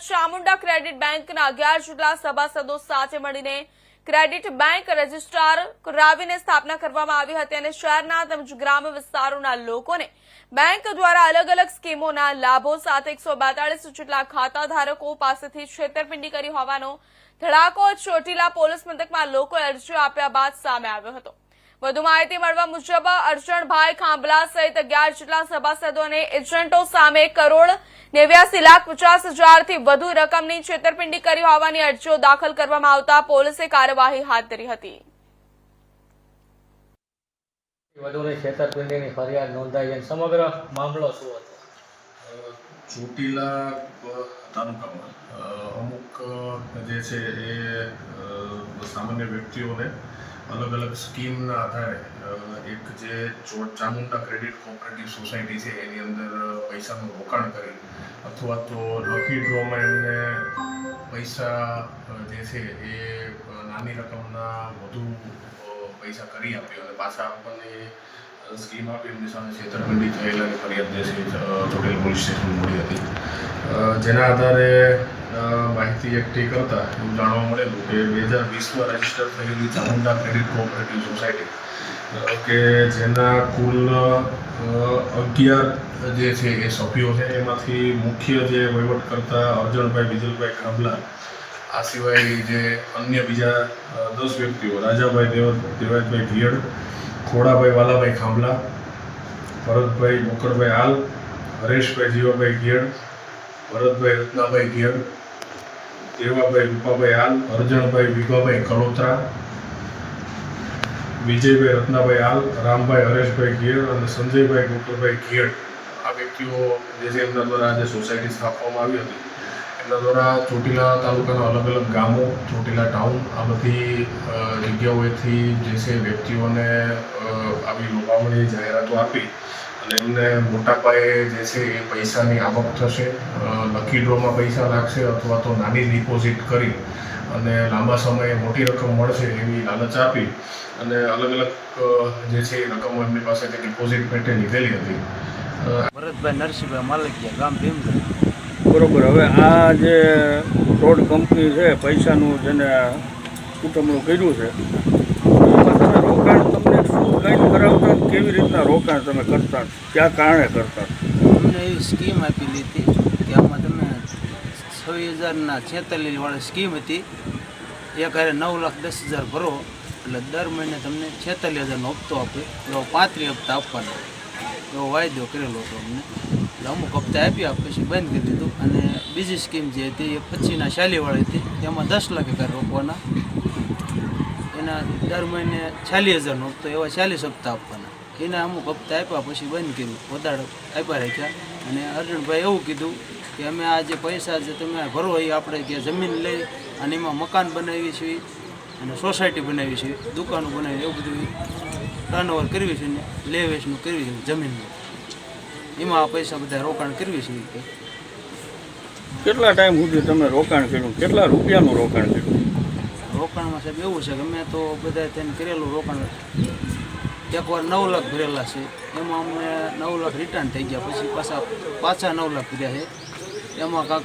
Chamunda credit બેંકના અગિયાર જેટલા સભાસદો સાથે મળીને ક્રેડિટ બેંક રજીસ્ટ્રાર કરાવીને સ્થાપના કરવામાં આવી હતી અને શહેરના તેમજ ગ્રામ્ય વિસ્તારોના લોકોને બેંક દ્વારા અલગ અલગ સ્કીમોના લાભો સાથે એકસો જેટલા ખાતા ધારકો પાસેથી છેતરપિંડી કરી હોવાનો ધડાકો ચોટીલા પોલીસ મથકમાં લોકોએ અરજીઓ આપ્યા બાદ સામે આવ્યો હતો. વધુ માહિતી મળવા મુજબ અર્જણભાઈ ખાંભલા સહિત અગિયાર જેટલા સભાસદો અને એજન્ટો સામે કરોડ નેવ્યાસી લાખ પચાસ હજારથી વધુ રકમની છેતરપિંડી કરી હોવાની અરજીઓ દાખલ કરવામાં આવતા પોલીસે કાર્યવાહી હાથ ધરી હતી. વધુની છેતરપિંડીની ફરિયાદ નોંધાઈ અને સમગ્ર મામલો શું હતો? ચોટીલા તાલુકામાં. અમુક જે છે એ સામાન્ય વ્યક્તિઓને અલગ અલગ સ્કીમના આધારે એક જે ચામુંડા ક્રેડિટ કોઓપરેટિવ સોસાયટી છે, એની અંદર પૈસાનું રોકાણ કરી, અથવા તો લકી ડ્રોમાં એમને પૈસા જે છે એ નાની રકમના વધુ પૈસા કરી આપ્યો અને પાછા આપણને સ્કીમ આપી એમની સામે છેતરપિંડી થયેલાની ફરિયાદ જે છે ચોટેલ પોલીસ સ્ટેશન મળી હતી. જેના આધારે માહિતી એકઠી કરતા એવું જાણવા મળેલું કે બે હજાર વીસમાં રજિસ્ટર થયેલી ચામુંડા ક્રેડિટ કોઓપરેટિવ સોસાયટી કે જેના કુલ અગિયાર જે છે એ સભ્યો છે, એમાંથી મુખ્ય જે વહીવટ કરતા અર્જણભાઈ બિજલભાઈ ખાંભલા આ સિવાય જે અન્ય બીજા દસ વ્યક્તિઓ, રાજાભાઈ દેવ દેવાયતભાઈ ઘિયડ, ખોડાભાઈ વાલાભાઈ ખાંભલા ભરતભાઈ બોકરભાઈ આલ હરેશભાઈ જીવાભાઈ ઘિયડ ભરતભાઈ, રત્નાભાઈ ઘિયડ દેવાભાઈ, રૂપાભાઈ હાલ અરજણભાઈ, વિભાભાઈ કલોત્રા વિજયભાઈ, રત્નાભાઈ હાલ રામભાઈ, હરેશભાઈ ઘિયડ અને સંજયભાઈ ગોકરભાઈ ઘેર આ વ્યક્તિઓ જે છે એમના દ્વારા જે સોસાયટી સ્થાપવામાં આવી હતી, એમના દ્વારા ચોટીલા તાલુકાના અલગ અલગ ગામો, ચોટીલા ટાઉન આ બધી જગ્યાઓએથી જે છે વ્યક્તિઓને આવી લોભામણી જાહેરાતો આપી એમને મોટા પાયે જે છે એ પૈસાની આવક થશે. લકી ડ્રોમાં પૈસા લાગશે અથવા તો નાની ડિપોઝિટ કરી અને લાંબા સમયે મોટી રકમ મળશે એવી લાલચ આપી અને અલગ અલગ જે છે એ રકમો એમની પાસેથી ડિપોઝિટ પેટે લીધેલી હતી. ભરતભાઈ નરસિંહભાઈ માલકિયા ગામ ભીમગઢ. બરોબર હવે આ જે રોડ કંપની છે પૈસાનું જેને કુટુંબનું કર્યું છે એમાં તમે રોકાણ તમને શું કંઈક કરાવતા કેવી રીતના રોકાણ તમે કરતા? ક્યાં કારણે કરતા? અમને એવી સ્કીમ આપેલી હતી કે આમાં તમે છવ્વીસ હજારના છેતાલીસ વાળી સ્કીમ હતી. એક હારે નવ લાખ દસ હજાર ભરો, એટલે દર મહિને તમને છેતાલીસ હજારનો હપ્તો આપે. એવો પાંત્રીસ હપ્તા આપવાના. એવો વાયદો કરેલો હતો અમને. એટલે અમુક હપ્તા આપ્યા, પછી બંધ કરી દીધું. અને બીજી સ્કીમ જે હતી, એ પછીના શાલીવાળી હતી. તેમાં દસ લાખ એકર રોકવાના. એના દર મહિને ચાલીસ હજારનો હપ્તો, એવા ચાલીસ હપ્તા આપવાના. એના અમુક હપ્તા આપ્યા પછી બંધ કર્યું વધારે આપ્યા રાખ્યા. અને અર્જુનભાઈ એવું કીધું કે અમે આ જે પૈસા જે તમે ભરો એ આપણે કે જમીન લઈ અને એમાં મકાન બનાવી છીએ અને સોસાયટી બનાવી છે દુકાનો બનાવી એવું બધું ટર્નઓવર કરવી છે ને લે વેચનું કરવી છે જમીનનું. એમાં આ પૈસા બધા રોકાણ કરવી છે. કે કેટલા ટાઈમ સુધી તમે રોકાણ કર્યું? કેટલા રૂપિયાનું રોકાણ કર્યું? રોકાણમાં સાહેબ એવું છે કે મેં તો બધા તેને કરેલું રોકાણ એકવાર નવ લાખ ભરેલા છે. એમાં અમને નવ લાખ રિટર્ન થઈ ગયા. પછી પાછા પાછા નવ લાખ ભર્યા છે. એમાં કાંક